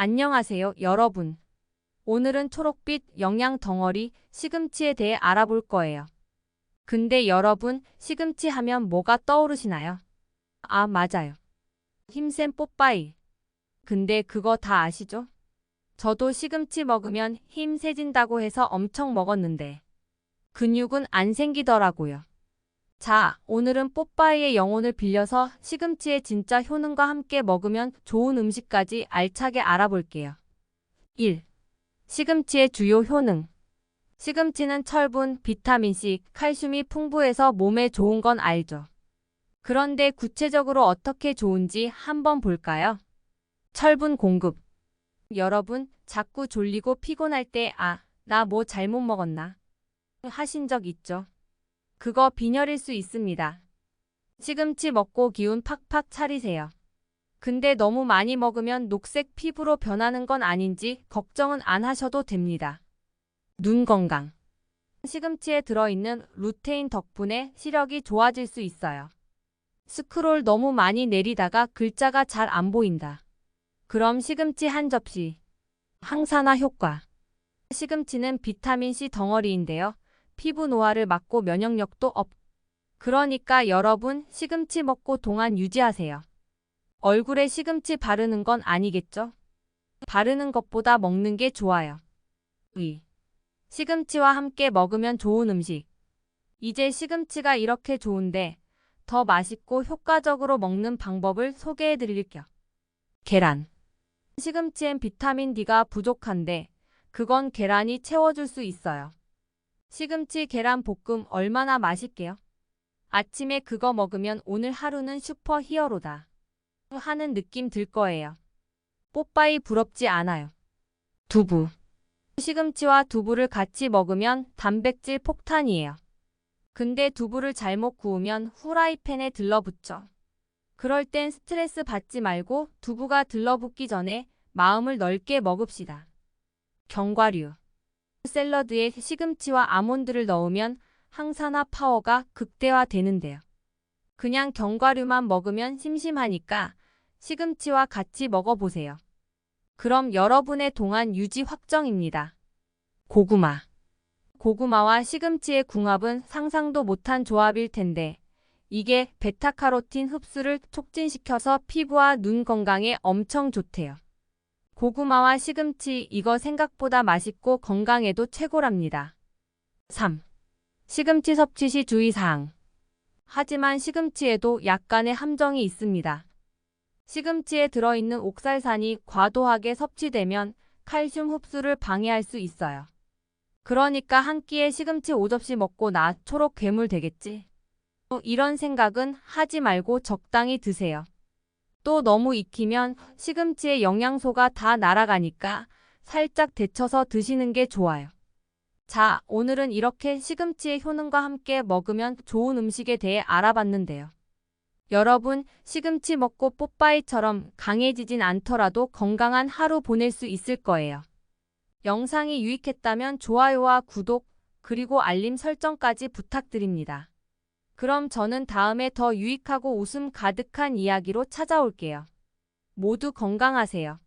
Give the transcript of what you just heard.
안녕하세요, 여러분. 오늘은 초록빛 영양 덩어리 시금치에 대해 알아볼 거예요. 근데 여러분, 시금치 하면 뭐가 떠오르시나요? 아, 맞아요. 힘센 뽀빠이. 근데 그거 다 아시죠? 저도 시금치 먹으면 힘 세진다고 해서 엄청 먹었는데 근육은 안 생기더라고요. 자, 오늘은 뽀빠이의 영혼을 빌려서 시금치의 진짜 효능과 함께 먹으면 좋은 음식까지 알차게 알아볼게요. 1. 시금치의 주요 효능. 시금치는 철분, 비타민C, 칼슘이 풍부해서 몸에 좋은 건 알죠. 그런데 구체적으로 어떻게 좋은지 한번 볼까요? 철분 공급. 여러분, 자꾸 졸리고 피곤할 때, 아, 나 뭐 잘못 먹었나? 하신 적 있죠? 그거 빈혈일 수 있습니다. 시금치 먹고 기운 팍팍 차리세요. 근데 너무 많이 먹으면 녹색 피부로 변하는 건 아닌지 걱정은 안 하셔도 됩니다. 눈 건강. 시금치에 들어있는 루테인 덕분에 시력이 좋아질 수 있어요. 스크롤 너무 많이 내리다가 글자가 잘 안 보인다. 그럼 시금치 한 접시. 항산화 효과. 시금치는 비타민C 덩어리인데요. 피부 노화를 막고 면역력도 업. 그러니까 여러분 시금치 먹고 동안 유지하세요. 얼굴에 시금치 바르는 건 아니겠죠? 바르는 것보다 먹는 게 좋아요. 의. 시금치와 함께 먹으면 좋은 음식. 이제 시금치가 이렇게 좋은데 더 맛있고 효과적으로 먹는 방법을 소개해 드릴게요. 계란. 시금치엔 비타민 D가 부족한데 그건 계란이 채워줄 수 있어요. 시금치 계란 볶음 얼마나 맛있게요? 아침에 그거 먹으면 오늘 하루는 슈퍼 히어로다. 하는 느낌 들 거예요. 뽀빠이 부럽지 않아요. 두부. 시금치와 두부를 같이 먹으면 단백질 폭탄이에요. 근데 두부를 잘못 구우면 후라이팬에 들러붙죠. 그럴 땐 스트레스 받지 말고 두부가 들러붙기 전에 마음을 넓게 먹읍시다. 견과류. 샐러드에 시금치와 아몬드를 넣으면 항산화 파워가 극대화되는데요. 그냥 견과류만 먹으면 심심하니까 시금치와 같이 먹어보세요. 그럼 여러분의 동안 유지 확정입니다. 고구마. 고구마와 시금치의 궁합은 상상도 못한 조합일 텐데 이게 베타카로틴 흡수를 촉진시켜서 피부와 눈 건강에 엄청 좋대요. 고구마와 시금치 이거 생각보다 맛있고 건강에도 최고랍니다. 3. 시금치 섭취 시 주의사항. 하지만 시금치에도 약간의 함정이 있습니다. 시금치에 들어있는 옥살산이 과도하게 섭취되면 칼슘 흡수를 방해할 수 있어요. 그러니까 한 끼에 시금치 5접시 먹고 나 초록 괴물 되겠지? 어, 이런 생각은 하지 말고 적당히 드세요. 또 너무 익히면 시금치의 영양소가 다 날아가니까 살짝 데쳐서 드시는 게 좋아요. 자, 오늘은 이렇게 시금치의 효능과 함께 먹으면 좋은 음식에 대해 알아봤는데요. 여러분, 시금치 먹고 뽀빠이처럼 강해지진 않더라도 건강한 하루 보낼 수 있을 거예요. 영상이 유익했다면 좋아요와 구독, 그리고 알림 설정까지 부탁드립니다. 그럼 저는 다음에 더 유익하고 웃음 가득한 이야기로 찾아올게요. 모두 건강하세요.